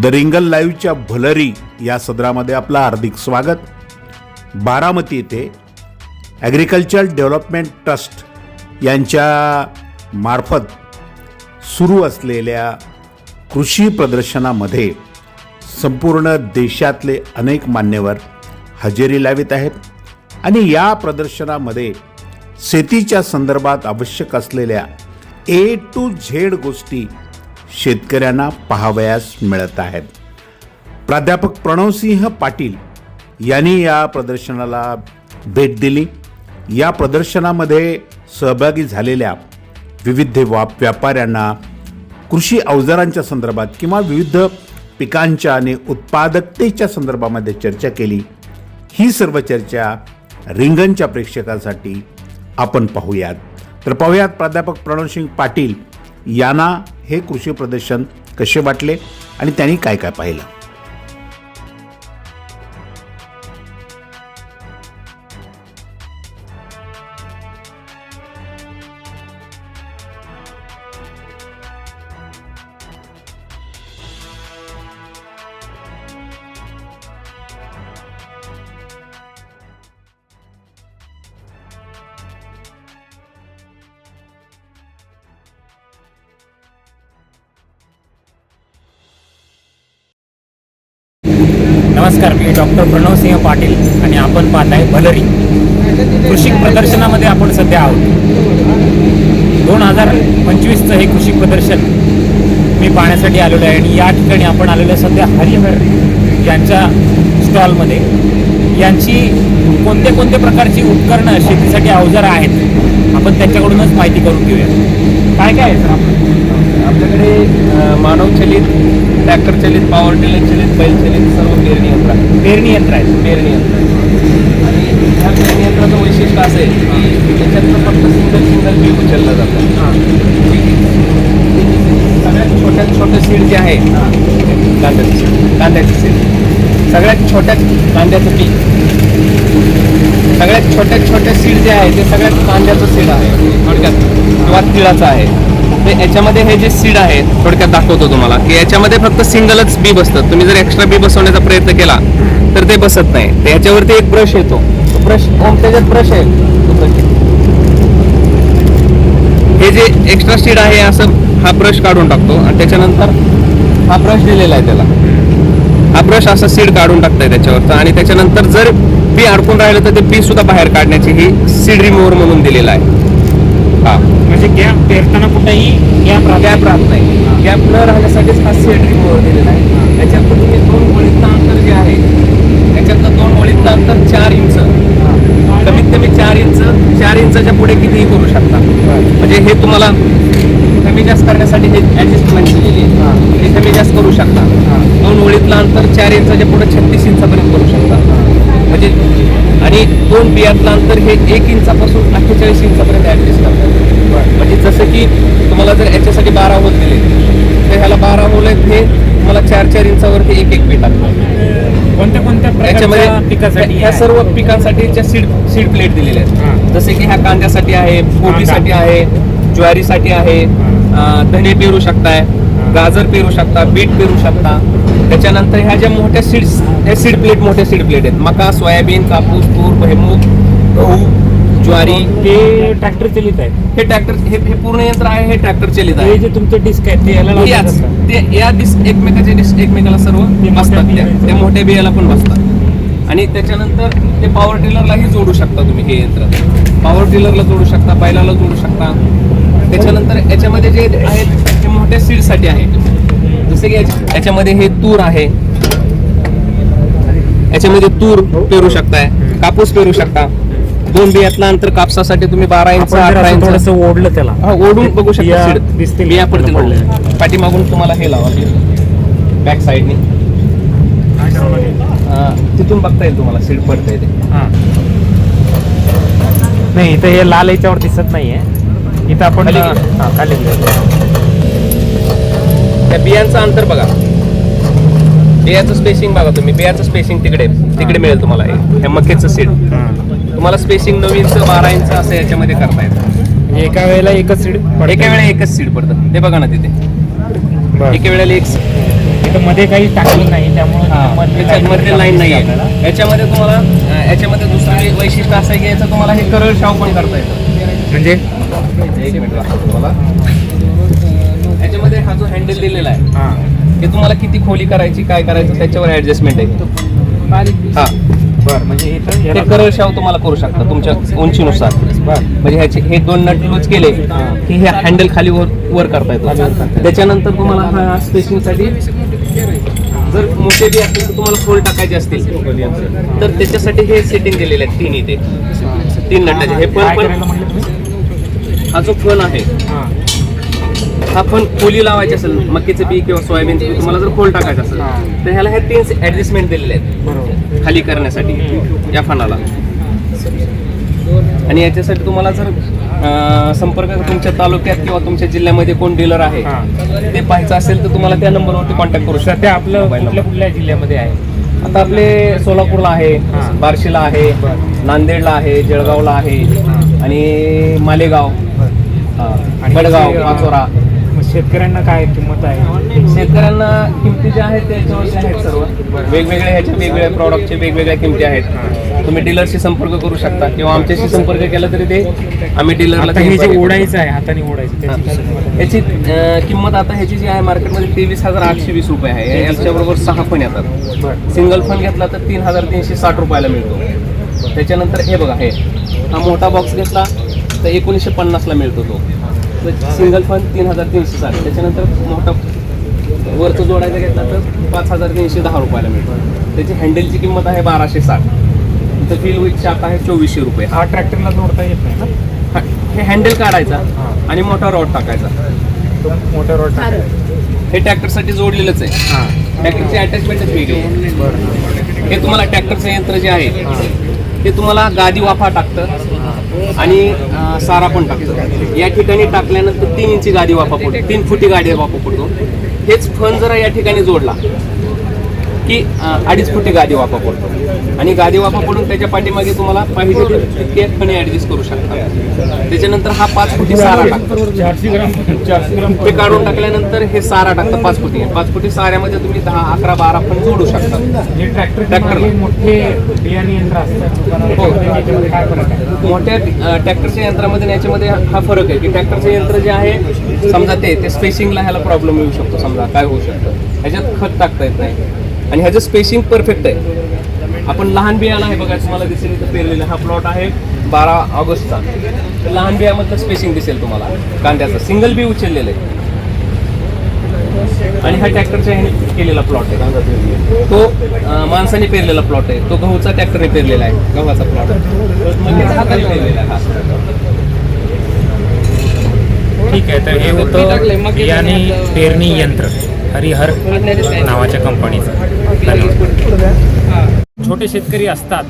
The रिंगल लाईव्हच्या भलरी या सदरामध्ये आपलं हार्दिक स्वागत. बारामती येथे ॲग्रिकल्चर डेव्हलपमेंट ट्रस्ट यांच्या मार्फत सुरू असलेल्या कृषी प्रदर्शनामध्ये संपूर्ण देशातले अनेक मान्यवर हजेरी लावित आहेत आणि या प्रदर्शनामध्ये शेतीच्या संदर्भात आवश्यक असलेल्या ए टू झेड गोष्टी शेतकऱ्यांना पाहावयास मिळत आहेत. प्राध्यापक प्रणवसिंह पाटील यांनी या प्रदर्शनाला भेट दिली. या प्रदर्शनामध्ये सहभागी झालेल्या विविध वा व्यापाऱ्यांना कृषी अवजारांच्या संदर्भात किंवा विविध पिकांच्या आणि उत्पादकतेच्या संदर्भामध्ये चर्चा केली. ही सर्व चर्चा रिंगणच्या प्रेक्षकांसाठी आपण पाहूयात. तर पाहूयात प्राध्यापक प्रणवसिंग पाटील यांना हे कृषी प्रदर्शन कसे वाटले आणि त्यांनी काय काय पाहिलं? नमस्कार मी डॉक्टर प्रणवसिंह पाटील आणि आपण पाहत आहे भलरी. कृषी प्रदर्शनामध्ये आपण सध्या आहोत. दोन हजार पंचवीसचं हे कृषी प्रदर्शन मी पाहण्यासाठी आलेलो आहे आणि या ठिकाणी आपण आलेलो आहे सध्या हरिहर यांच्या स्टॉलमध्ये. यांची कोणते कोणते प्रकारची उपकरणं शेतीसाठी अवजारं आहेत आपण त्यांच्याकडूनच माहिती करून घेऊया. काय काय आहे सर आपण आपल्याकडे अ, मानवचलित ट्रॅक्टर चलित पॉवर टिलर चलित बैल चलित सर्व पेरणी यंत्र आहे पेरणी यंत्र आहे पेरणी यंत्र आहे. आणि ह्या पेरणी यंत्राचं वैशिष्ट्य असं आहे की त्याच्यातनं फक्त सिंगल सिंगल बी उचललं जातं. सगळ्यात छोट्यात छोटं सीड जे आहे कांद्याचं सीड. कांद्याचं सीड. सगळ्यात छोट्यात कांद्याचं पीक. सगळ्यात छोट्यात छोट्या सीड जे आहे ते सगळ्यात कांद्याचं सीड आहे. थोडक्यात. किंवा तिळाचं आहे. तर याच्यामध्ये हे जे सीड आहे थोडक्यात दाखवतो तुम्हाला की याच्यामध्ये फक्त सिंगलच बी बसतं तुम्ही जर एक्स्ट्रा बी बसवण्याचा प्रयत्न केला तर ते बसत नाही. तर याच्यावरती एक ब्रश येतो. ब्रश त्याच्यात ब्रश आहे. तो हे जे एक्स्ट्रा सीड आहे असं हा ब्रश काढून टाकतो. आणि त्याच्यानंतर हा ब्रश दिलेला आहे त्याला. हा ब्रश असा सीड काढून टाकताय त्याच्यावर आणि त्याच्यानंतर जर बी अडकून राहिलं तर ते बी सुद्धा बाहेर काढण्याची ही सीड रिमूव्हर म्हणून दिलेला आहे. म्हणजे गॅप पेरताना कुठेही गॅप गॅप राहत नाही. गॅप न राहण्यासाठीच हा सीड रिमूव्हर दिलेला आहे. त्याच्यातलं तुम्ही दोन ओळीतलं अंतर जे आहे त्याच्यातलं दोन ओळीतलं अंतर चार इंच. कमीत कमी चार इंच चार इंचाच्या पुढे कितीही करू शकता. म्हणजे हे तुम्हाला कमी जास्त करण्यासाठी हे ऍडजस्टमेंट केलेली आहे. हे. कमी जास्त करू शकता. दोन ओळीतलं अंतर चार इंचाच्या पुढे छत्तीस इंचापर्यंत करू शकता. म्हणजे आणि दोन बियातलं अंतर हे एक इंचापासून अठ्ठेचाळीस इंचापर्यंत ऍडजस्ट करतात. म्हणजे जसं की तुम्हाला जर याच्यासाठी बारा होल दिले तर ह्याला बारा होल आहेत हे तुम्हाला चार चार इंचावरती एक एक बी टाकतात कोणत्या कोणत्या पिकासाठी ह्या सर्व पिकांसाठीच्या सीड सीड प्लेट दिलेल्या. आहेत. जसे की ह्या कांद्यासाठी आहे कोबीसाठी आहे ज्वारीसाठी आहे धने पेरू शकताय गाजर पेरू शकता बीट पेरू शकता. त्याच्यानंतर ह्या ज्या मोठ्या सीड्स हे सीड प्लेट मोठ्या सीड प्लेट आहेत. मका सोयाबीन कापूस तूर भुईमूग गहू ज्वारी ते ट्रॅक्टर चलित आहे हे ट्रॅक्टर हे हे पूर्ण यंत्र आहे हे ट्रॅक्टर चलित हे आहे. जे तुमचे डिस्क आहेत ते याला याच? ते या डिस्क एकमेकाचे डिस्क एकमेकाला सर्व मोठ्या बसतात त्या. त्या मोठ्या बियाला पण बसतात. आणि त्याच्यानंतर ते पॉवर टिलरलाही जोडू शकता तुम्ही हे यंत्र. पॉवर टिलरला जोडू शकता बैलाला जोडू शकता. त्याच्यानंतर याच्यामध्ये जे आहेत ते मोठ्या सीडसाठी आहे याच्यामध्ये हे तूर आहे. याच्यामध्ये तूर पेरू शकताय कापूस पेरू शकता. दोन बियातलं अंतर कापसासाठी तुम्ही बारा इंच अठरा इंच. ओढलं त्याला. हा ओढून बघू शकता दिसतील बिया पडतील. पाठीमागून तुम्हाला हे लावा. बॅक साईडने तिथून बघता येईल तुम्हाला सीड पडता येते. नाही इथं हे लाल याच्यावर दिसत नाहीये. इथं आपण खाली. त्या बियांचं अंतर बघा. बियाचं स्पेसिंग बघा तुम्ही. बियाचं स्पेसिंग तिकडे तिकडे मिळेल तुम्हाला. हे मक्याचं सीड. तुम्हाला स्पेसिंग नऊ इंच बारा इंच असं याच्यामध्ये करता येतं. म्हणजे एका वेळेला एकच सीड एका वेळेला एकच सीड पडतं. ते बघा ना तिथे. एका वेळेला एक मध्ये काही टाकलं नाही त्यामुळे लाईन नाही. आहे याच्यामध्ये तुम्हाला याच्यामध्ये दुसरं वैशिष्ट्य असं आहे की याचं तुम्हाला हे करळ शाव पण करता येतं. म्हणजे? एक मिनिट तुम्हाला. याच्यामध्ये हा जो हँडल हे तुम्हाला किती खोली करायची काय करायचं त्याच्यावर ऍडजस्टमेंट आहे. हा. बरं म्हणजे इथं शाव तुम्हाला करू शकता तुमच्या उंचीनुसार. बरं. म्हणजे ह्याचे हे दोन नट लूज केले की हे हँडल खाली वर वर करता येतो. त्याच्यानंतर तुम्हाला हा स्पेसिंगसाठी जर मोठे बी असतील तर तुम्हाला फोल्ड टाकायचे असतील. तर त्याच्यासाठी हे सेटिंग दिलेले आहेत तीन इथे तीन नटाचे. हे पण पण हा जो फण आहे. फण खोली लावायची असेल मक्कीचं बी किंवा सोयाबीनचं बी तुम्हाला जर खोल टाकायचं असेल. तर ह्याला हे तीन ऍडजस्टमेंट दिलेले आहेत खाली करण्यासाठी या फणाला आणि याच्यासाठी तुम्हाला जर संपर्क तुमच्या तालुक्यात किंवा तुमच्या जिल्ह्यामध्ये कोण डीलर आहे. ते पाहायचं असेल तर तुम्हाला त्या नंबरवरती कॉन्टॅक्ट करू शकता सध्या आपलं कुठल्या. कुठल्या जिल्ह्यामध्ये आहे आता आपले सोलापूरला आहे. बार्शीला आहे. नांदेडला आहे जळगावला आहे. आणि मालेगाव बडगाव पाचोरा शेतकऱ्यांना काय किंमत आहे? शेतकऱ्यांना किमती ज्या आहेत त्याच्यावरती आहेत सर्व. वेगवेगळ्या ह्याच्या वेगवेगळ्या प्रॉडक्टचे वेगवेगळ्या किमती आहेत. तुम्ही डीलरशी संपर्क करू शकता किंवा आमच्याशी संपर्क केला तरी ते आम्ही डीलरला आता हे जे ओढायचं आहे हाताने ओढायचं त्याची काय किंमत आहे? याची अं, किंमत आता ह्याची जी आहे मार्केटमध्ये तेवीस हजार आठशे वीस रुपये आहे. याच्याबरोबर सहा फण येतात. सिंगल फण घेतला तर तीन हजार तीनशे साठ रुपयाला मिळतो. त्याच्यानंतर हे बघा हे. हा मोठा बॉक्स घेतला तर एकोणीसशे पन्नासला मिळतो तो. सिंगल फन तीन हजार तीनशे साठ त्याच्यानंतर मोठा वरचं जोडायचा घेतला तर पाच हजार तीनशे दहा रुपयाला मिळतो. त्याची हँडलची किंमत आहे बाराशे साठ. तर फिल विथ शाप आहे चोवीसशे रुपये. हा ट्रॅक्टरला जोडता येत नाही ना? हा, हँडल काढायचा हां. आणि मोठा रॉड टाकायचा. तो मोठा रोड हे ट्रॅक्टरसाठी जोडलेलंच आहे. हां. ट्रॅक्टरची अटॅचमेंटच वेगळी हे तुम्हाला ट्रॅक्टरचं यंत्र जे आहे ते तुम्हाला गादी वाफा टाकतं. आणि सारा पण टाकतो. या ठिकाणी टाकल्यानंतर तीन इंची गादी वापा पडतो तीन फुटी गाडी वापा पडतो. हेच फन जरा या ठिकाणी जोडला की अडीच फुटी गादी वापा पडतो. आणि गादी वाफा पडून त्याच्या पाठीमागे तुम्हाला पाहिजे ते तितके फणी ऍडजस्ट करू शकता. त्याच्यानंतर हा पाच फुटी सारा टाकतो. ते काढून टाकल्यानंतर हे सारा टाकतं पाच फुटी. पाच फुटी साऱ्यामध्ये तुम्ही दहा अकरा बारा पण जोडू शकता. हो. मोठ्या ट्रॅक्टरच्या यंत्रामध्ये याच्यामध्ये हा फरक आहे की ट्रॅक्टरचं यंत्र जे आहे समजा ते ते स्पेसिंगला ह्याला प्रॉब्लेम येऊ शकतो समजा काय होऊ शकतं. ह्याच्यात खत टाकता येत नाही. आणि ह्याचं स्पेसिंग परफेक्ट आहे. आपण लहान बियाला आहे बघा तुम्हाला दिसेल इथं पेरलेलं. हा प्लॉट आहे बारा ऑगस्टचा. तर लहान बियामधलं स्पेसिंग दिसेल तुम्हाला. कांद्याचं. सिंगल बी उचललेलं आहे. आणि हा ट्रॅक्टरच्या ह्याने केलेला प्लॉट आहे. तो अं, माणसाने पेरलेला प्लॉट आहे. तो गहूचा ट्रॅक्टरने पेरलेला आहे. गव्हाचा प्लॉट हाताने पेरलेला आहे हा. ठीक आहे तर हे होतं बियाणे पेरणी यंत्र. हरिहर नावाच्या कंपनीचं धन्यवाद. छोटे शेतकरी असतात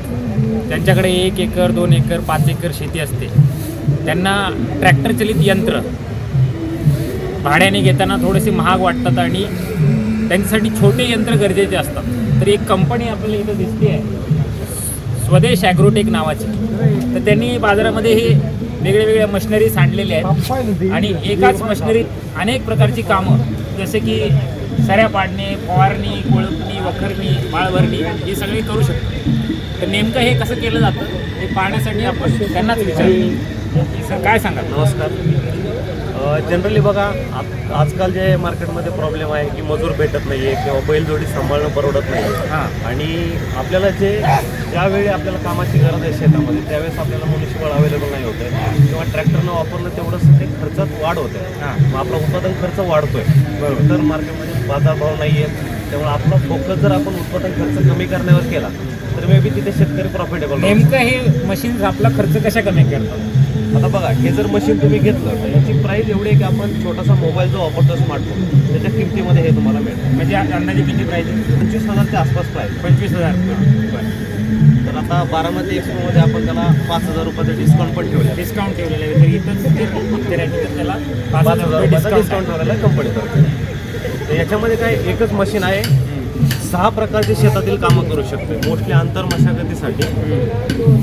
त्यांच्याकडे एक एकर दोन एकर पाच एकर शेती असते. त्यांना ट्रॅक्टर चलित यंत्र भाड्याने घेताना थोडेसे महाग वाटतात आणि त्यांच्यासाठी छोटे यंत्र गरजेचे असतात. तर एक कंपनी आपल्याला इथं दिसते आहे स्वदेश ॲग्रोटेक नावाची. तर त्यांनी बाजारामध्ये हे वेगळ्या वेगळ्या मशिनरीज आणलेल्या आहेत. आणि एकाच मशिनरीत अनेक प्रकारची कामं जसे की सऱ्या पाडणे फवारणी कोळपणी वखरणी माळभरणी हे सगळे करू शकतो. तर नेमकं हे कसं केलं जातं हे पाहण्यासाठी आपण त्यांनाच विचार. सर काय सांगा नमस्कार. जनरली बघा आजकाल जे मार्केटमध्ये प्रॉब्लेम आहे की मजूर भेटत नाही आहे किंवा बैलजोडी सांभाळणं परवडत नाही हां. आणि आपल्याला जे ज्यावेळी आपल्याला कामाची गरज आहे शेतामध्ये त्यावेळेस आपल्याला मनुष्यबळ अवेलेबल नाही होतं आहे. किंवा ट्रॅक्टरनं वापरलं तेवढंच ते खर्चात वाढ होते हां. मग आपला उत्पादन खर्च वाढतोय. तर मार्केटमध्ये बाजारभाव नाही आहे त्यामुळे आपला फोकस जर आपण उत्पादन खर्च कमी करण्यावर केला तर मे बी तिथे शेतकरी प्रॉफिटेबल नेमकं हे मशीन आपला खर्च कशा कमी करतात? आता बघा हे जर मशीन तुम्ही घेतलं तर याची प्राइस एवढी आहे की आपण छोटासा मोबाईल जो वापरतो स्मार्टफोन त्याच्या किमतीमध्ये हे तुम्हाला मिळतं. म्हणजे अंदाजे किती प्राईज आहे? पंचवीस हजारच्या आसपास प्राइस पंचवीस हजार. तर आता बारामती एक्सपोमध्ये आपण त्याला पाच हजार रुपयाचं डिस्काउंट पण ठेवलं डिस्काउंट ठेवलेलं आहे. तर इथं त्याला पाच हजार रुपये रुपयाचा डिस्काउंट डिस्काउंट ठेवलेला आहे कंपनीतर्फे तर याच्यामध्ये काय एकच मशीन आहे सहा प्रकारचे शेतातील कामं करू शकते मोस्टली आंतर मशागतीसाठी.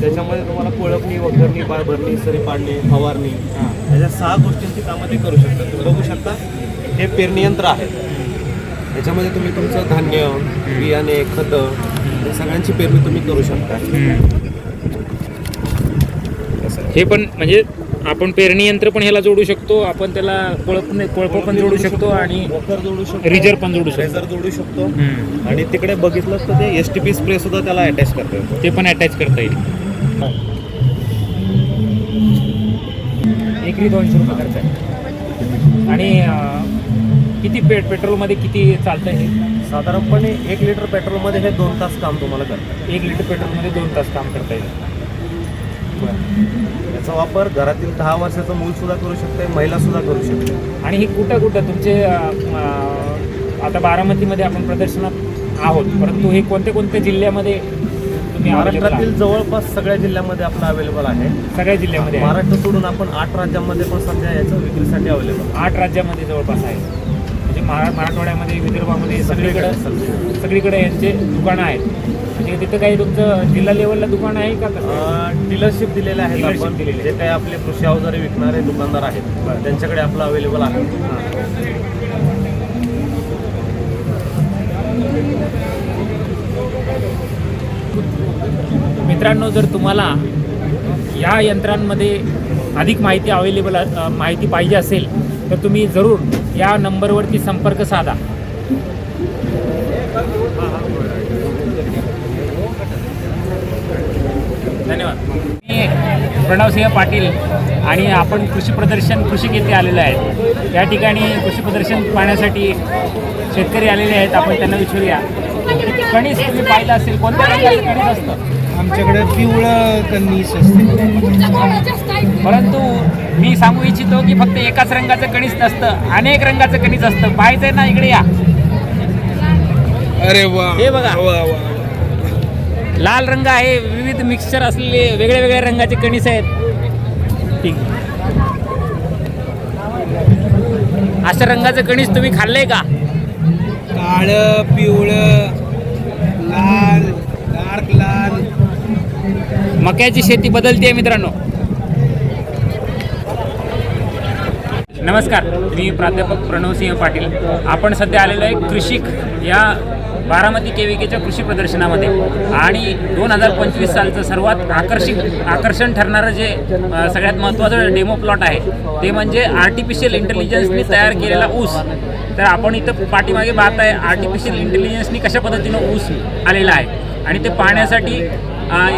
त्याच्यामध्ये तुम्हाला कोळपणी वखरणी बाळ भरणी सरी पाडणे फवारणी याच्या सहा गोष्टींची कामं ते करू शकतात. तुम्ही बघू शकता हे पेरणी यंत्र आहे. याच्यामध्ये तुम्ही तुमचं धान्य बियाणे खतं या सगळ्यांची पेरणी तुम्ही करू शकता. हे पण म्हणजे आपण पेरणी यंत्र पण ह्याला जोडू शकतो आपण त्याला कोळप कोळप पण जोडू शकतो आणि वखर जोडू शकतो रिजर पण जोडू शकतो. रेझर जोडू शकतो. आणि तिकडे बघितलं तर ते एस टी पी स्प्रे सुद्धा त्याला अटॅच करता येतो. ते पण अटॅच करता येईल. एकरी दोनशे रुपये खर्च आहे. आणि किती पे पेट्रोलमध्ये किती चालतं हे? साधारणपणे एक लिटर पेट्रोलमध्ये हे दोन तास काम तुम्हाला करतात एक लिटर पेट्रोलमध्ये दोन तास काम करता येईल. याचा वापर घरातील दहा वर्षाचं मूल सुद्धा करू शकते महिला सुद्धा करू शकते. आणि हे कुठं कुठं? तुमचे अं, अं, आता बारामतीमध्ये आपण प्रदर्शनात आहोत परंतु हे कोणत्या कोणत्या जिल्ह्यामध्ये तुम्ही available महाराष्ट्रातील? जवळपास सगळ्या जिल्ह्यामध्ये आपलं अवेलेबल आहे. सगळ्या जिल्ह्यामध्ये आहे. महाराष्ट्र सोडून आपण आठ राज्यांमध्ये पण सध्या याचं विक्रीसाठी अवेलेबल आठ राज्यामध्ये जवळपास आहे. महा मराठवाड्यामध्ये विदर्भामध्ये सगळीकडे सगळीकडे यांचे दुकानं आहेत. म्हणजे तिथं काही तुमचं जिल्हा लेवलला दुकान आहे का डीलरशिप दिलेले आहेत Dealership आपण. दिलेले. जे काही आपले कृषी अवजारे विकणारे दुकानदार आहेत त्यांच्याकडे आपलं अवेलेबल आहे. मित्रांनो जर तुम्हाला या यंत्रांमध्ये अधिक माहिती अवेलेबल माहिती पाहिजे असेल तर तुम्ही जरूर या नंबरवरती संपर्क साधा. धन्यवाद. मी प्रणवसिंह पाटील आणि आपण कृषी प्रदर्शन कृषी येथे आलेलो आहे या ठिकाणी कृषी प्रदर्शन पाहण्यासाठी शेतकरी आलेले आहेत. आपण त्यांना विचारूया. कणीस तुम्ही पाहिलं असेल कोणत्या रंगाचं कणीस असतं? आमच्याकडे पिवळं कणीस असते. परंतु मी सांगू इच्छितो की फक्त एकाच रंगाचं कणीस नसतं अनेक रंगाचं कणीस असतं. पाहायचंय ना इकडे या. अरे वा. हे बघा. लाल रंग आहे विविध मिक्सचर असलेले वेगळ्या वेगळ्या रंगाचे कणीस आहेत. ठीक. अशा रंगाचं कणीस तुम्ही खाल्लंय का? काळं पिवळं लाल डार्क लाल. मक्याची शेती बदलते मित्रांनो. नमस्कार मी प्राध्यापक प्रणवसिंह पाटील. आपण सध्या आलेलो आहे कृषिक या बारामती केविकेच्या कृषी प्रदर्शनामध्ये. आणि दोन हजार पंचवीस सालचं सर्वात आकर्षित आकर्षण ठरणारं जे सगळ्यात महत्त्वाचं डेमो प्लॉट आहे ते म्हणजे आर्टिफिशियल इंटेलिजन्सनी तयार केलेला ऊस. तर आपण इथं पाठीमागे पाहत आहे आर्टिफिशियल इंटेलिजन्सनी कशा पद्धतीनं ऊस आलेला आहे. आणि ते पाहण्यासाठी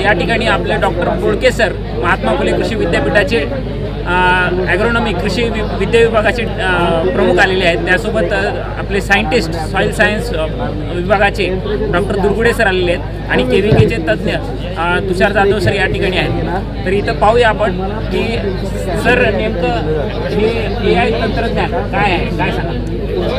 या ठिकाणी आपले डॉक्टर बोडके सर महात्मा फुले कृषी विद्यापीठाचे ॲग्रोनॉमी कृषी वि विद्या विभागाचे प्रमुख आलेले आहेत. त्यासोबत आपले सायंटिस्ट सॉईल सायन्स विभागाचे डॉक्टर दुर्गुडे सर आलेले आहेत आणि के व्ही केचे तज्ज्ञ तुषार जाधव सर या ठिकाणी आहेत. तर इथं पाहूया आपण की सर नेमकं हे ए आय तंत्रज्ञान काय आहे? काय सांगा?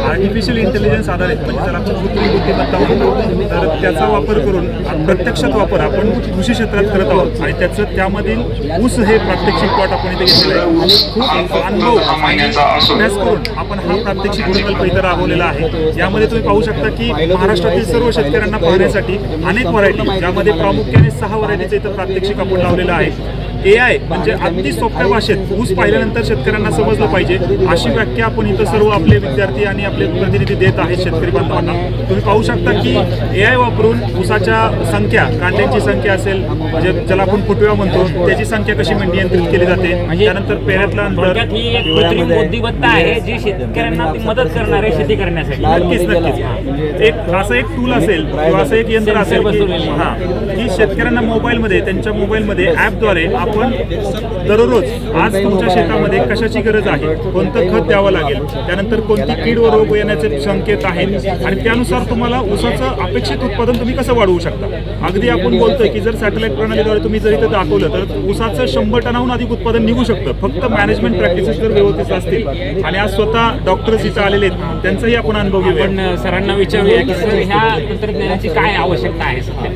आर्टिफिशियल इंटेलिजन्स आधारित म्हणजे त्याला आपण कृत्रिम बुद्धिमत्ता म्हणतो तर त्याचा वापर करून प्रत्यक्षात वापर आपण कृषी क्षेत्रात करत आहोत आणि त्याचं त्यामधील ऊस हे प्रात्यक्षिक प्लॉट आपण इथे घेतलेलं आहे. खूप अनुभव आणि अभ्यास करून आपण हा प्रात्यक्षिक प्रकल्प इथं राबवलेला आहे. यामध्ये तुम्ही पाहू शकता की महाराष्ट्रातील सर्व शेतकऱ्यांना पाहण्यासाठी अनेक व्हरायटी ज्यामध्ये प्रामुख्याने सहा व्हरायटीचं इथं प्रात्यक्षिक आपण लावलेलं आहे. ए आय म्हणजे अगदी सोप्या भाषेत ऊस पाहिल्यानंतर शेतकऱ्यांना समजलं पाहिजे अशी व्याख्या आपण इथं सर्व आपले विद्यार्थी आणि आपले प्रतिनिधी देत आहेत शेतकरी बांधवांना. तुम्ही पाहू शकता की ए आय वापरून ऊसाच्या संख्या कांड्यांची संख्या असेल म्हणजे ज्याला आपण फुटव्या म्हणतो त्याची संख्या कशी नियंत्रित केली जाते? म्हणजे त्यानंतर पेऱ्यातलं अंतर थोडक्यात ही एक कृत्रिम बुद्धिमत्ता आहे जी शेतकऱ्यांना ती मदत करणार आहे शेती करण्यासाठी. नक्कीच नक्कीच. एक असं एक टूल असेल किंवा असं एक यंत्र असेल. हा की शेतकऱ्यांना मोबाईलमध्ये त्यांच्या मोबाईलमध्ये ॲपद्वारे आपण दररोज आज तुमच्या शेतामध्ये कशाची गरज आहे? कोणतं खत द्यावं लागेल? त्यानंतर कोणती कीड व रोग येण्याचे संकेत आहेत? आणि त्यानुसार तुम्हाला ऊसाचं अपेक्षित उत्पादन तुम्ही कसं वाढवू शकता? अगदी आपण बोलतोय की जर सॅटेलाइट प्रणालीद्वारे तुम्ही जर इथं दाखवलं तर ऊसाचं शंभर टनाहून अधिक उत्पादन निघू शकतं. फक्त मॅनेजमेंट प्रॅक्टिसेस जर व्यवस्थित असतील आणि आज स्वतः डॉक्टर्स इथं आलेले आहेत त्यांचाही आपण अनुभव घेऊया. आपण सरांना विचारूया की सर ह्या तंत्रज्ञानाची काय आवश्यकता आहे सध्या?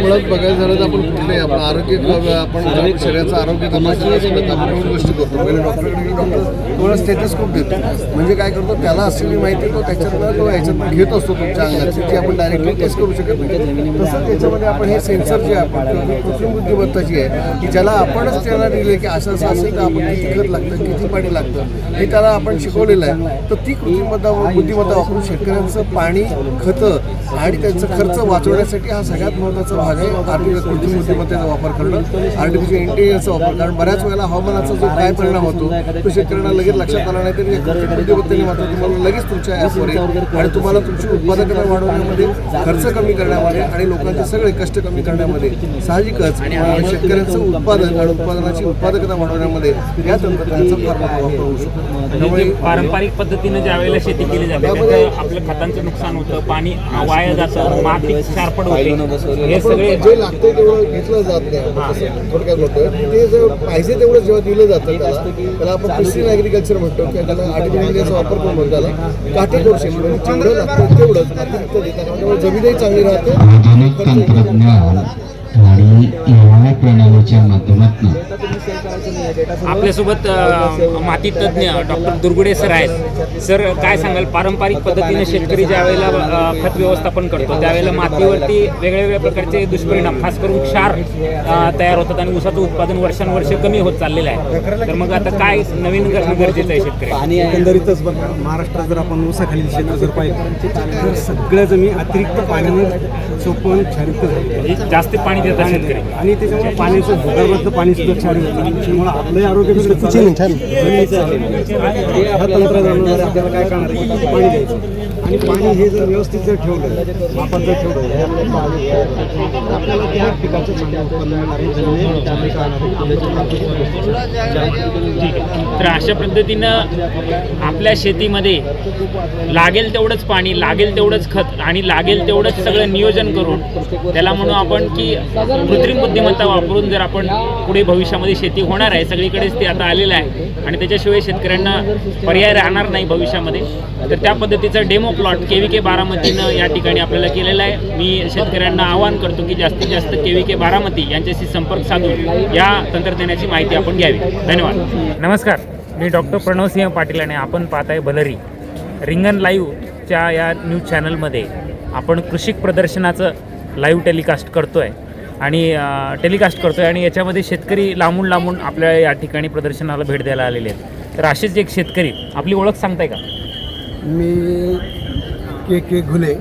मुळात बघायला झालं तर आपण कुठले आपण आरोग्य आपण शरीराचं आरोग्य तपासायचं आपण गोष्टी करतो. पहिले डॉक्टरकडे गेलो डॉक्टर थोडं स्टेटस्कोप देतो. म्हणजे काय करतो त्याला असलेली माहिती तो त्याच्यातनं तो ह्याच्यातनं घेत असतो तुमच्या अंगाची जी आपण डायरेक्टली टेस्ट करू शकत नाही. तसं त्याच्यामध्ये आपण हे सेन्सर जे आपण कृत्रिम बुद्धिमत्ता जी आहे की ज्याला आपणच त्याला दिले की असं असं असेल तर आपण किती खत लागतं किती पाणी लागतं हे त्याला आपण शिकवलेलं आहे. तर ती कृत्रिमत्ता बुद्धिमत्ता वापरून शेतकऱ्यांचं पाणी खतं आणि त्यांचा खर्च वाचवण्यासाठी हा सगळ्यात महत्त्वाचा भाग आहे. आर्टिफिशियल कृत्रिम बुद्धिमत्तेचा वापर करणं. आर्टिफिशियल इंटेलिजन्सचा वापर कारण बऱ्याच वेळेला हवामानाचा जो काय परिणाम होतो तो शेतकऱ्यांना लगेच लक्षात आला नाही तरी बुद्धिमत्तेने मात्र तुम्हाला लगेच तुमच्या ॲपवर येईल आणि तुम्हाला तुमची उत्पादकता वाढवण्यामध्ये खर्च कमी करण्यामध्ये आणि लोकांचे सगळे कष्ट कमी करण्यामध्ये साहजिकच शेतकऱ्यांचं उत्पादन आणि उत्पादनाची उत्पादकता वाढवण्यामध्ये या तंत्रज्ञानाचा फार मोठा वापर होऊ शकतो त्यामुळे म्हणजे पारंपरिक पद्धतीनं ज्या वेळेला शेती केली जाते आपलं खतांचं नुकसान होतं पाणी वाया जातं माती शारपड होते. हे सगळे जे लागतंय तेवढं घेतलं जात नाही थोडक्यात म्हणतोय ते जर पाहिजे तेवढं जेव्हा दिलं जातं त्याला त्याला आपण क्रिस्टियन ॲग्रिकल्चर म्हणतो किंवा त्याला आर्टिफिशियल याचा वापर करून म्हणतो त्याला. काटेकोरशी म्हणजे, म्हणजे जेवढं लागतं तेवढंच. अतिरिक्त देतात त्यामुळे जमीनही चांगली राहते. आणि एआय प्रणालीच्या माध्यमातून. आपल्यासोबत माती तज्ज्ञ डॉक्टर दुर्गुडे सर आहेत. सर काय सांगाल? पारंपरिक पद्धतीने शेतकरी ज्या वेळेला खत व्यवस्थापन करतो त्यावेळेला मातीवरती वेगवेगळ्या प्रकारचे दुष्परिणाम खास करून क्षार तयार होतात आणि ऊसाचं उत्पादन वर्षानुवर्ष कमी होत चाललेलं आहे. तर मग आता काय नवीन करणं गरजेचं आहे शेतकरी? एकंदरीतच बघा महाराष्ट्रात जर आपण ऊसाखालील क्षेत्र जर पाहिलं तर सगळ्या जमीन अतिरिक्त पाण्यानं सोपवून क्षारित झाली. जास्त पाणी देतात शेतकरी. आणि त्याच्यामुळे पाण्याचं भूगर्भातलं पाणी सुद्धा क्षारित होतं. त्यामुळे आपलंही आरोग्य बिघडतं. जमिनीचं तंत्रज्ञानाद्वारे आपल्याला काय करणार पाणी द्यायचं? आणि पाणी हे जर व्यवस्थित जर ठेवलं आपण जर ठेवलं आपल्याला त्या पिकाचं चांगलं उत्पन्न मिळणार आहे. तर अशा पद्धतीनं आपल्या शेतीमध्ये लागेल तेवढंच पाणी लागेल तेवढंच खत आणि लागेल तेवढंच सगळं नियोजन करून त्याला म्हणू आपण की कृत्रिम बुद्धिमत्ता वापरून जर आपण पुढे भविष्यामध्ये शेती होणार आहे सगळीकडेच ते आता आलेलं आहे आणि त्याच्याशिवाय शेतकऱ्यांना पर्याय राहणार नाही भविष्यामध्ये तर त्या पद्धतीचा demo plot K V K बारामतीनं या ठिकाणी आपल्याला केलेला आहे. मी शेतकऱ्यांना आवाहन करतो की जास्तीत जास्त के व्ही के बारामती यांच्याशी संपर्क साधून या तंत्रज्ञानाची माहिती आपण घ्यावी. धन्यवाद. नमस्कार. मी डॉक्टर प्रणवसिंह पाटील आणि आपण पाहत आहे भलरी रिंगण लाईव्हच्या या न्यूज चॅनलमध्ये आपण कृषिक प्रदर्शनाचं लाईव्ह टेलिकास्ट करतो आहे आणि टेलिकास्ट करतो आहे आणि याच्यामध्ये शेतकरी लांबून लांबून आपल्या या ठिकाणी प्रदर्शनाला भेट द्यायला आलेले आहेत. तर असेच एक शेतकरी आपली ओळख सांगताय का? मी के के घुले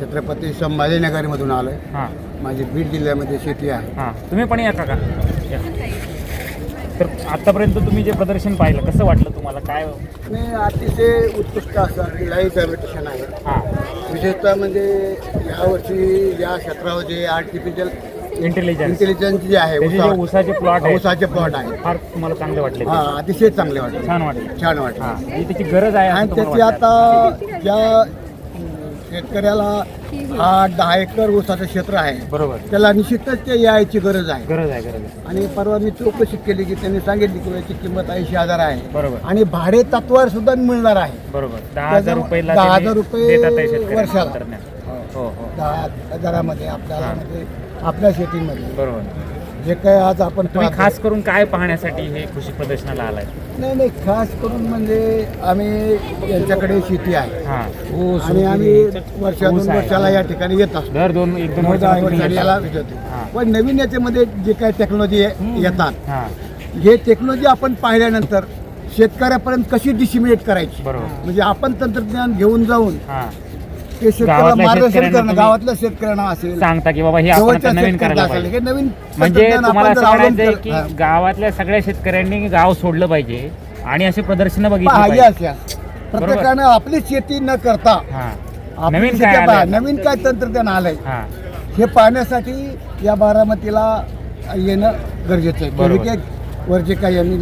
छत्रपती संभाजीनगरमधून आलो आहे हां. माझी बीड जिल्ह्यामध्ये शेती आहे. हां. तुम्ही पण या काका या. तर आत्तापर्यंत तुम्ही जे प्रदर्शन पाहिलं कसं वाटलं तुम्हाला? काय? आणि अतिशय उत्कृष्ट असं लाईव्ह फॅब्रिकेशन आहे. हां. विशेषतः म्हणजे यावर्षी या क्षेत्रावर जे आर्टिफिशियल इंटेलिजन्स इंटेलिजन्स जे आहे त्याचे जे ऊसा- ऊसाचे प्लॉट आहेत ऊसाचे प्लॉट आहे. फार तुम्हाला चांगले वाटले ते. हा अतिशय चांगले वाटते छान वाटले. छान हां. ही त्याची गरज आहे असं आणि तुम्हाला त्याची? आता ज्या शेतकऱ्याला हा दहा एकर ऊसाचं क्षेत्र आहे. बरोबर. त्याला निश्चितच ते यायची गरज आहे. गरज आहे गरज आहे. आणि परवा मी चौकशी केली की त्यांनी सांगितली की याची किंमत ऐंशी हजार आहे. बरोबर. आणि भाडे तत्वावर सुद्धा मिळणार आहे. बरोबर. दहा हजार रुपयाला दहा हजार रुपये वर्षाला. हो हो. दहा हजारामध्ये आपल्याला म्हणजे आपल्या शेतीमध्ये. बरोबर. जे काय आज आपण तुम्ही पाहतो- खास करून काय पाहण्यासाठी हे कृषी प्रदर्शनाला आलाय? नाही नाही खास करून म्हणजे आम्ही यांच्याकडे शेती आहे. हा. आणि आम्ही ऊस आहे. वर्षाला या ठिकाणी येत असतो दर दोन एक दोन तुम्ही. याला येतो हा. पण नवीन याच्यामध्ये जे काही टेक्नॉलॉजी येतात. हा. हे टेक्नॉलॉजी आपण पाहिल्यानंतर शेतकऱ्यापर्यंत कशी डिसिमिनेट करायची? बरोबर. म्हणजे आपण तंत्रज्ञान घेऊन जाऊन हा. ते शेतकऱ्याला गावातल्या मार्गदर्शन शेतकऱ्यांना करणं तुम्ही गावातल्या शेतकऱ्यांना असेल. सांगता की बाबा हे आपण जवळच्या आता नवीन शेतकऱ्याला करायला असेल. पाहिजे हे नवीन म्हणजे तंत्रज्ञान तुम्हाला आपण असं जर म्हणायचं आहे अवलंब की केलं- हा. गावातल्या सगळ्या शेतकऱ्यांनी गाव सोडलं पाहिजे आणि अशी प्रदर्शनं बघितली पाहिजे. पाहिजे अशा. प्रत्येकानं आपली शेती न करता हा. आपली नवीन शेती काय पहा? नवीन काय तंत्रज्ञान आलंय. हा. हे पाहण्यासाठी या बारामतीला येणं गरजेचं आहे. बरोबर. केविके वर जे काही यांनी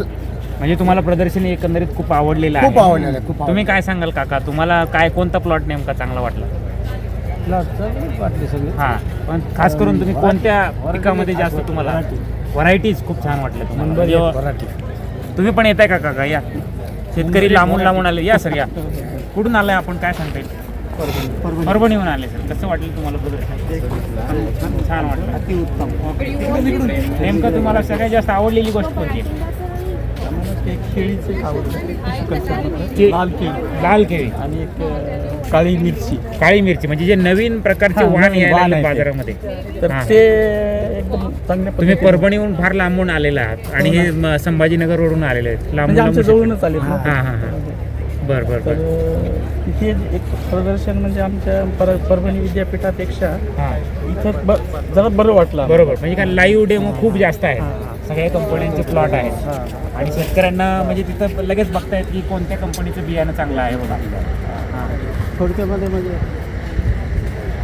म्हणजे तुम्हाला प्रदर्शन एकंदरीत खूप आवडलेलं आहे. खूप आवडलेलं आहे, खूप तुम्ही काय सांगाल काका? तुम्हाला काय कोणता प्लॉट नेमका चांगला वाटला? वाटले सगळे. हा. पण खास करून तुम्ही कोणत्या पिकामध्ये जास्त तुम्हाला व्हरायटीज खूप छान वाटल्या तुम्हाला. जेव्हा- तुम्ही पण येताय का काका? या. शेतकरी लांबून लांबून आले. या सर या. कुठून आलाय आपण? काय सांगता येईल? परभणीहून आले सर कसं वाटलं तुम्हाला प्रदर्शन? छान वाटलं. अतिउत्तम. ओके नेमकं तुम्हाला सगळ्यात जास्त आवडलेली गोष्ट कोणती? आहे? केळीचे आवडतं के- लाल केळी. लाल केळी. आणि एक काळी मिरची. काळी मिरची. म्हणजे जे नवीन प्रकारचे हा, वाण नवीन यायला वाण लागले आहे ते. बाजारामध्ये. तर हा. ते एकदम चांगल्या तुम्ही पद्धतीने- परभणीहून फार लांबून आलेला आहात आणि हे म- संभाजीनगर वरून आलेले आहेत. म्हणजे लांबून आमच्या लांबून जवळूनच आले. हा हा हा. बर बर तर बर इथे एक प्रदर्शन म्हणजे आमच्या पर परभणी विद्यापीठापेक्षा हा. इथं ब जरा बरं वाटलं बरोबर. म्हणजे काय लाईव्ह डेमो खूप जास्त आहेत सगळ्या कंपन्यांचे प्लॉट आहेत. आणि शेतकऱ्यांना म्हणजे तिथं लगेच बघता येत की कोणत्या कंपनीचं बियाणं चांगलं आहे बघा. हा. थोडक्यामध्ये म्हणजे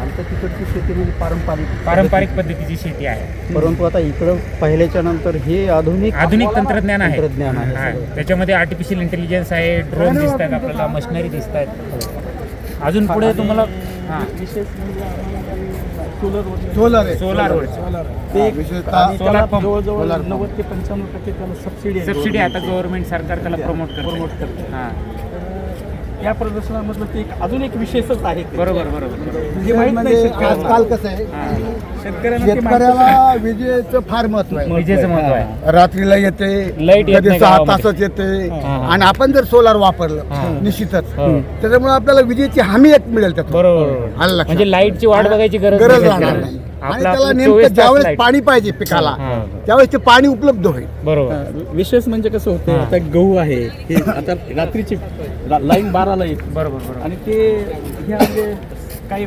आमच्या तिकडची शेती म्हणजे पारंपरिक पारंपरिक पद्धतीची. शेती आहे. परंतु आता इकडं पहिल्याच्या नंतर हे आधुनिक आधुनिक तंत्रज्ञान आहे. तंत्रज्ञान आहे हा. त्याच्यामध्ये आर्टिफिशियल इंटेलिजन्स आहे ड्रोन दिसत आहेत आपल्याला मशिनरी दिसत आहेत अजून पुढे तुम्हाला हा विशेष म्हणजे सोलर सोलर आहे. सोलार ते विशेषतः pump. जवळजवळ. नव्वद ते पंच्याण्णव टक्के त्याला सबसिडी आहे. सबसिडी आता गव्हर्नमेंट सरकार त्याला प्रमोट प्रमोट करते. करते. हा. या प्रदर्शनामधलं ते एक अजून एक विशेषच आहे ते. बरोबर बरोबर जे माहीत नाही म्हणजे शेतकऱ्यांना. आजकाल कसं आहे शेतकऱ्यांना ते माहीत शेतकऱ्याला विजेचं फार महत्त्व आहे विजेचं महत्त्व आहे रात्रीला येते Light येत कधी नाही सहा गावामध्ये. तासच येते हा. आणि आपण जर सोलार हा. वापरलं निश्चितच हो. त्याच्यामुळे आपल्याला विजेची हमी एक मिळेल त्यातून बरोबर आलं लक्षात. म्हणजे लाईटची वाट बघायची गरज गरज राहणार. नाही आणि त्याला नेमकं 24 तास ज्यावेळेस. पाणी पाहिजे पिकाला. त्यावेळेस ते पाणी उपलब्ध होईल बरोबर. विशेष म्हणजे कसं होतं. आता गहू आहे हे आता रात्रीची लाईन बाराला येते बरोबर बरोबर आणि ते हे काही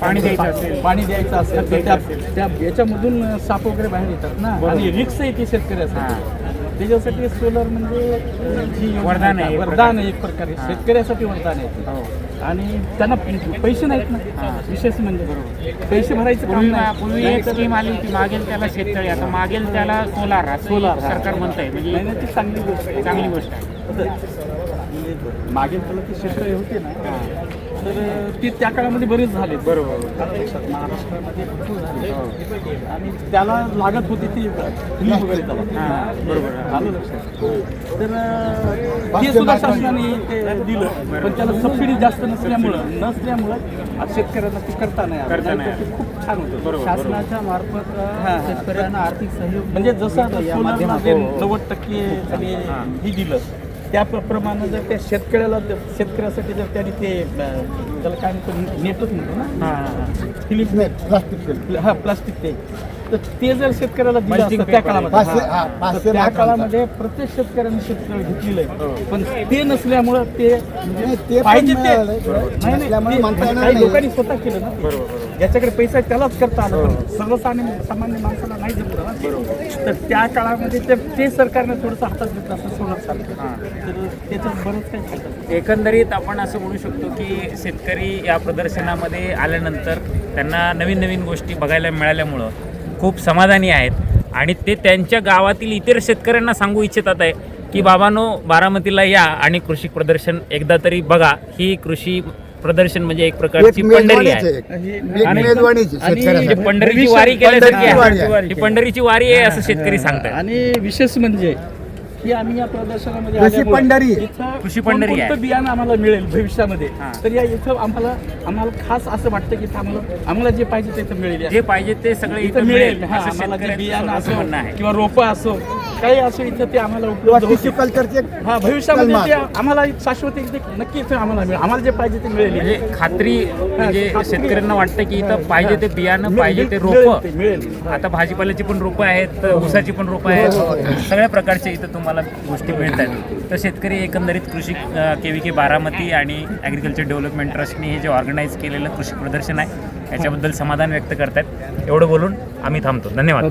पाणी द्यायचं असेल. पाणी द्यायचं असेल तर त्या त्या याच्यामधून साप वगैरे बाहेर येतात ना. आणि रिक्स आहे ती शेतकऱ्यासाठी त्याच्यासाठी सोलर म्हणजे योजना वरदान आहे वरदान आहे एक प्रकारे. शेतकऱ्यासाठी वरदान आहे. हो. आणि त्यांना पैसे नाहीत ना. विशेष म्हणजे. पैसे भरायचं पूर्वी एक स्कीम आली होती मागेल त्याला शेततळी. आता मागेल त्याला सोलार सोलार. सरकार म्हणत आहे म्हणजे नाही, ती चांगली गोष्ट आहे. चांगली गोष्ट आहे. मागील त्याला ती शेतकरी होते ना. तर ती त्या काळामध्ये बरेच झाले. बरोबर. महाराष्ट्रामध्ये भरपूर झाले. आणि त्याला लागत होती ती फुली वगैरे त्याला. बरोबर. आलं लक्षात. तर ते सुद्धा शासनाने ते दिलं. पण त्याला सबसिडी जास्त नसल्यामुळं नसल्यामुळं आज शेतकऱ्यांना ते करता नाही आलं. करता नाही नाहीतर ते खूप छान होतं. बरोबर, शासनाच्या मार्फत शेतकऱ्यांना आर्थिक सहयोग म्हणजे जसं आता सोलारला ते नव्वद टक्के त्यांनी ही दिलं. त्याप्रमाणे जर त्या शेतकऱ्याला शेतकऱ्यासाठी जर त्यांनी ते त्याला काय म्हणतो नेटच म्हणतो ना? हा, हा, हा. फिलिप्स प्लास्टिक हा प्लास्टिक ते तर ते जर शेतकऱ्याला दिलं असतं त्या. काळामध्ये हा, हा, त्या काळामध्ये प्रत्येक शेतकऱ्यांनी शेतकरी घेतलेलं आहे पण ते नसल्यामुळं ते पाहिजे ते. नाही. लोकांनी स्वतः केलं ना. ज्याच्याकडे पैसा आहे त्यालाच करता आलं. पण सर्वसामान्य सामान्य माणसाला नाही जमलं ना. ते. तर त्या काळामध्ये ते ते सरकारने थोडंसं हातात घेतलं असं सोडत चालतं तर त्याच्यात बरंच काही एकंदरीत आपण असं म्हणू शकतो की शेतकरी या प्रदर्शनामध्ये आल्यानंतर त्यांना नवीन नवीन गोष्टी बघायला मिळाल्यामुळं खूप समाधानी आहेत. आणि ते त्यांच्या गावातील इतर शेतकऱ्यांना सांगू इच्छितात आहे की बाबांनो बारामतीला या आणि कृषी प्रदर्शन एकदा तरी बघा. ही कृषी प्रदर्शन म्हणजे एक प्रकारची पंढरी आहे. आणि-. पंढरीची वारी केल्यासारखी पंढरीची वारी आहे. आहे. ही पंढरीची वारी आहे असं शेतकरी सांगतात. आणि विशेष म्हणजे की आम्ही या प्रदर्शनामध्ये कृषी आल्यामुळं पंढरी. इथं कृषी पंढरी आहे. बियाणं आम्हाला मिळेल भविष्यामध्ये? हां. तर या इथं आम्हाला आम्हाला खास असं वाटतं की इथं आम्हाला आम्हाला जे पाहिजे ते इथं मिळेल जे पाहिजे ते सगळं इथं मिळेल. हां, असं आम्हाला जे शेतकऱ्यांचं बियाणं स्वतःचं म्हणणं असो आहे. किंवा रोपं असो काही असो इथं ते आम्हाला उपलब्ध होतील. कल्चरचे हा भविष्यामध्ये. ते आम्हाला शाश्वत एक नक्की इथं आम्हाला मिळेल. आम्हाला जे पाहिजे ते मिळेल. म्हणजे खात्री म्हणजे खात्री. शेतकऱ्यांना वाटतं की इथं पाहिजे ते बियाणं पाहिजे ते मिळेल रोपं. मिळेल. आता भाजीपाल्याची पण रोपं आहेत ऊसाची पण रोपं आहेत. सगळ्या प्रकारचे इथं तुम्हाला गोष्टी मिळत आहेत तर शेतकरी एकंदरीत कृषी के व्ही के बारामती आणि ॲग्रिकल्चर डेव्हलपमेंट ट्रस्टने हे जे ऑर्गनाईज केलेलं कृषी प्रदर्शन आहे याच्याबद्दल समाधान व्यक्त करतात एवढं बोलून आम्ही थांबतो. धन्यवाद.